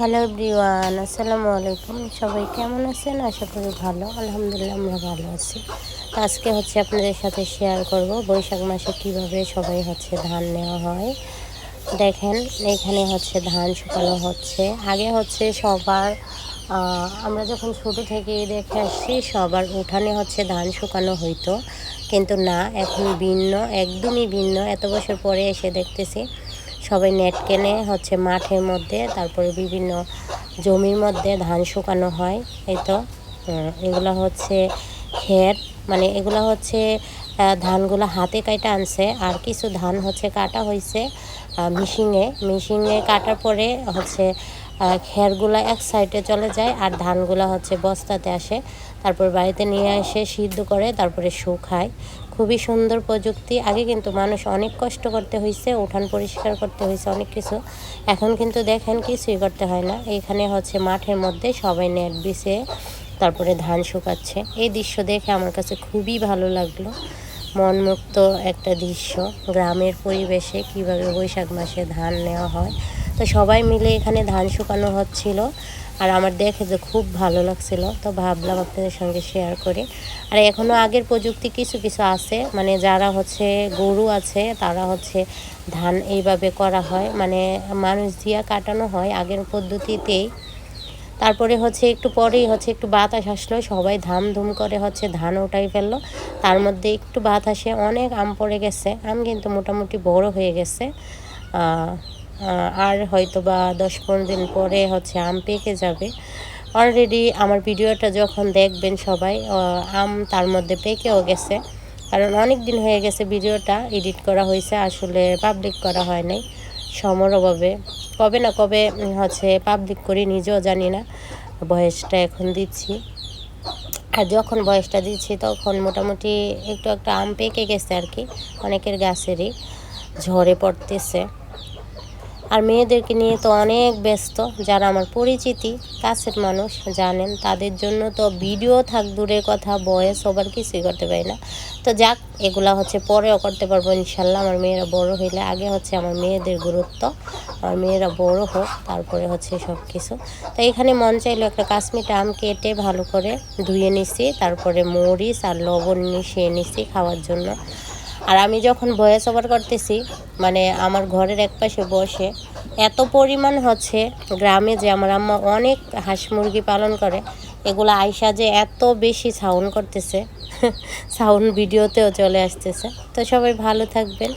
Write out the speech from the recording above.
Hello everyone আসসালামু আলাইকুম সবাই কেমন আছেন? আশা করি ভালো। আলহামদুলিল্লাহ, আমরা ভালো আছি। আজকে হচ্ছে আপনাদের সাথে শেয়ার করব বৈশাখ মাসে কীভাবে সবাই হচ্ছে ধান নেওয়া হয়। দেখেন, এখানে হচ্ছে ধান শুকানো হচ্ছে। আগে হচ্ছে সবার আমরা যখন ছোটো থেকে দেখে আসছি, সবার উঠানে হচ্ছে ধান শুকানো হইতো। কিন্তু না, এখন ভিন্ন, একদমই ভিন্ন। এত বছর পরে এসে দেখতেছি সবাই নেট কেনে হচ্ছে মাঠের মধ্যে, তারপরে বিভিন্ন জমির মধ্যে ধান শুকানো হয়, এই তো। এগুলো হচ্ছে খের মানে এগুলো হচ্ছে ধানগুলো হাতে কাটা আনছে, আর কিছু ধান হচ্ছে কাটা হয়েছে মেশিনে। মেশিনে কাটার পরে হচ্ছে খেরগুলো এক সাইডে চলে যায়, আর ধানগুলো হচ্ছে বস্তাতে আসে, তারপর বাড়িতে নিয়ে এসে সিদ্ধ করে, তারপরে শুকায়। খুবই সুন্দর প্রযুক্তি। আগে কিন্তু মানুষ অনেক কষ্ট করতে হয়েছে উঠান পরিষ্কার করতে হয়েছে অনেক কিছু। এখন কিন্তু দেখেন কিছুই করতে হয় না। এখানে হচ্ছে মাঠের মধ্যে সবাই নেট বিছে তারপরে ধান শুকাচ্ছে। এই দৃশ্য দেখে আমার কাছে খুবই ভালো লাগল। মনমুক্ত একটা দৃশ্য। গ্রামের পরিবেশে কীভাবে বৈশাখ মাসে ধান নেওয়া হয় তো সবাই মিলে এখানে ধান শুকানো হচ্ছিল। আর আমার দেখে যে খুব ভালো লাগছিল, তো ভাবলাম আপনাদের সঙ্গে শেয়ার করে। আর এখনও আগের প্রযুক্তি কিছু কিছু আছে মানে যারা হচ্ছে গরু আছে, তারা হচ্ছে ধান এইভাবে করা হয়। মানে মানুষ দিয়া কাটানো হয় আগের পদ্ধতিতেই। তারপরে হচ্ছে একটু পরেই হচ্ছে একটু বাতাস আসলো, সবাই ধাম ধুম করে হচ্ছে ধান উঠাই ফেলল। তার মধ্যে একটু বাতাসে অনেক আম পড়ে গেছে, আম কিন্তু মোটামুটি বড় হয়ে গেছে। আর হয়তো বা দশ পনেরো দিন পরে হচ্ছে আম পেকে যাবে। অলরেডি আমার ভিডিওটা যখন দেখবেন সবাই আম তার মধ্যে পেকেও গেছে। কারণ অনেক দিন হয়ে গেছে ভিডিওটা এডিট করা হয়েছে, আসলে পাবলিক করা হয় নাই সমর অভাবে। কবে না কবে হচ্ছে পাবলিক করি, নিজেও জানি না। বয়সটা এখন দিচ্ছি। আর যখন বয়সটা দিচ্ছি তখন মোটামুটি একটু একটা আম পেকে গেছে আর কি, অনেকের গাছেরই ঝরে পড়তেছে। আর মেয়েদেরকে নিয়ে তো অনেক ব্যস্ত। যারা আমার পরিচিতি, কাছের মানুষ জানেন, তাদের জন্য তো ভিডিও থাক দূরের কথা, বয়স সবার কিছুই করতে পারি না। তো যাক, এগুলা হচ্ছে পরেও করতে পারব ইনশাল্লাহ। আমার মেয়েরা বড় হইলে আগে হচ্ছে আমার মেয়েদের গুরুত্ব, আমার মেয়েরা বড় হোক, তারপরে হচ্ছে সব কিছু তো এখানে মন চাইলো একটা কাশ্মীরটা আম কেটে ভালো করে ধুয়ে নিছি, তারপরে মরিচ আর লবণ মিশিয়ে নিছি খাওয়ার জন্য। আর আমি যখন ভয়েস ওভার করতেছি মানে আমার ঘরের এক পাশে বসে, এত পরিমাণ হচ্ছে গ্রামে যে আমার আম্মা অনেক হাঁস মুরগি পালন করে, এগুলো আইসা যে এত বেশি সাউন্ড করতেছে সাউন্ড ভিডিওতেও চলে আসতেছে। তো সবাই ভালো থাকবেন।